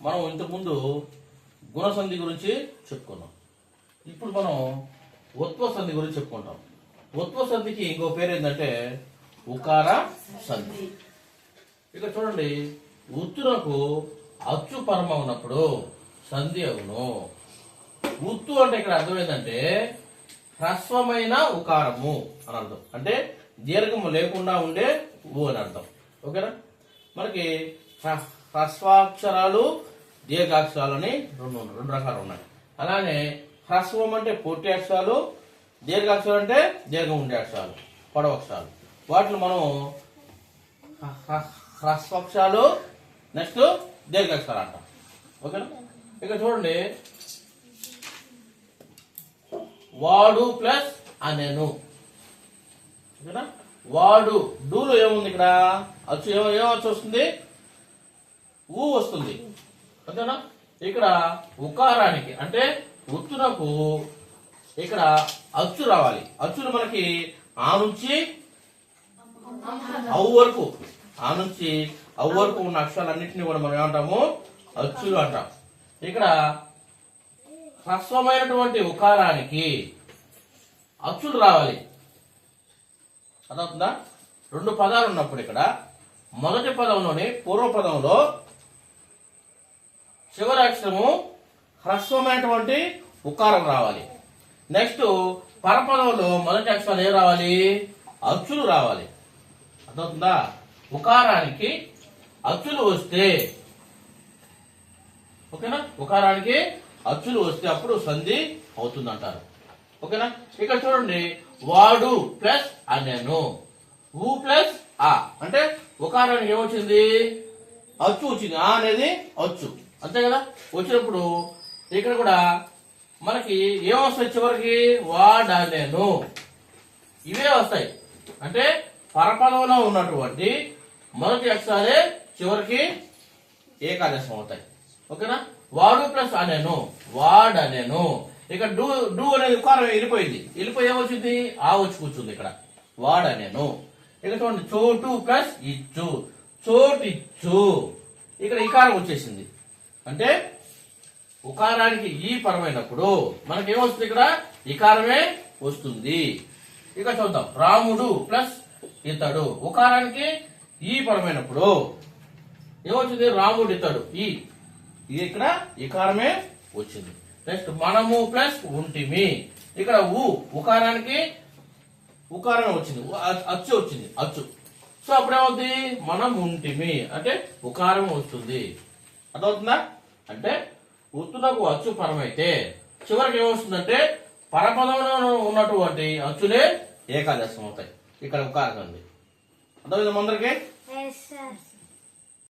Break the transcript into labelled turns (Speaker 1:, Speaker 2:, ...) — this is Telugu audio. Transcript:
Speaker 1: మనం ఇంతకుముందు గుణసంధి గురించి చెప్పుకున్నాం. ఇప్పుడు మనం ఉత్వసంధి గురించి చెప్పుకుంటాం. ఉత్వసంధికి ఇంకో పేరు ఏంటంటే ఉకార సంధి ఇక చూడండి ఉత్తునకు అచ్చు పరమ ఉన్నప్పుడు సంధి అవును. ఉత్తు అంటే ఇక్కడ అర్థం ఏంటంటే హ్రస్వమైన ఉకారము అని అర్థం. అంటే దీర్ఘము లేకుండా ఉండే ఊ అని అర్థం. ఓకేనా? మనకి హ్రస్వాక్షరాలు దీర్ఘాక్షరాలని రెండు రెండు రకాలు ఉన్నాయి. అలానే హ్రస్వం అంటే పొట్టి అక్షరాలు దీర్ఘాక్షరాలు అంటే దీర్ఘం ఉండే అక్షరాలు పొడవక్షరాలు వాటిని మనం హ్రస్వక్షరాలు నెక్స్ట్ దీర్ఘాక్షరాలు అంటాం. ఓకేనా? ఇక చూడండి. వాడు ప్లస్ అనేను. ఓకేనా? వాడు డూలో ఏముంది ఇక్కడ? అచ్చు ఏమో ఏమచ్చు వస్తుంది? ఊ వస్తుంది. అంతేనా? ఇక్కడ ఉకారానికి అంటే ఉత్తునకు ఇక్కడ అచ్చు రావాలి. అచ్చులు మనకి ఆ నుంచి అవు వరకు ఆ నుంచి అవు వరకు ఉన్న అక్షరాలన్నింటినీ కూడా మనం ఏమంటాము? అచ్చులు అంటాం. ఇక్కడ హ్రస్వమైనటువంటి ఉకారానికి అచ్చులు రావాలి. అర్థవుతుందా రెండు పదాలు ఉన్నప్పుడు ఇక్కడ మొదటి పదంలోని పూర్వ పదంలో చివరి అక్షరము హ్రస్వమైనటువంటి ఉకారం రావాలి. నెక్స్ట్ పరపదంలో మొదటి అక్షరాలు ఏం రావాలి? అచ్చులు రావాలి. అర్థవుతుందా ఉకారానికి అచ్చులు వస్తే ఓకేనా? ఉకారానికి అచ్చులు వస్తే అప్పుడు సంధి అవుతుంది అంటారు ఓకేనా? ఇక్కడ చూడండి. వాడు ప్లస్ అనెను. ఊ ప్లస్ ఆ. అంటే ఉకారానికి ఏమొచ్చింది? అచ్చు వచ్చింది. ఆ అనేది అచ్చు. అంతే కదా? వచ్చినప్పుడు ఇక్కడ కూడా మనకి ఏమొస్తాయి చివరికి వాడనేను ఇవే వస్తాయి. అంటే పరపదంలో ఉన్నటువంటి మొదటి అక్షరాలే చివరికి ఏకాదశం అవుతాయి. ఓకేనా? వాడు ప్లస్ అనేను. వాడనేను. ఇక డూ డూ అనేది ఉకారం వెళ్ళిపోయింది. వెళ్ళిపోయి ఏమొచ్చింది ఆ వచ్చి కూర్చుంది ఇక్కడ. వాడనేను. ఇక చూడండి చోటు ప్లస్ ఇచ్చు. చోటు ఇచ్చు. ఇక్కడ ఇకారం వచ్చేసింది. అంటే ఉకారానికి ఈ పరమైనప్పుడు మనకేమొస్తుంది ఇక్కడ? ఇకారమే వస్తుంది. ఇక చూద్దాం. రాముడు ప్లస్ ఇతడు. ఉకారానికి ఈ పరమైనప్పుడు ఏమొచ్చింది? రాముడు ఇతడు. ఈ. ఇది ఇక్కడ ఇకారమే వచ్చింది. నెక్స్ట్ మనము ప్లస్ ఉంటిమి. ఇక్కడ ఉ ఉకారానికి ఉకారమే వచ్చింది. అచ్చు వచ్చింది. అచ్చు. సో అప్పుడేమవుతుంది మనం ఉంటిమి. అంటే ఉకారం వస్తుంది. అర్థమవుతుందా? అంటే ఉత్తునకు అచ్చు పరమైతే చివరికి ఏమొస్తుందంటే పరపదంలో ఉన్నటువంటి అచ్చులే ఏకాదశం అవుతాయి. ఇక్కడ ఉకారం ఉంది. అర్థమైంది అందరికీ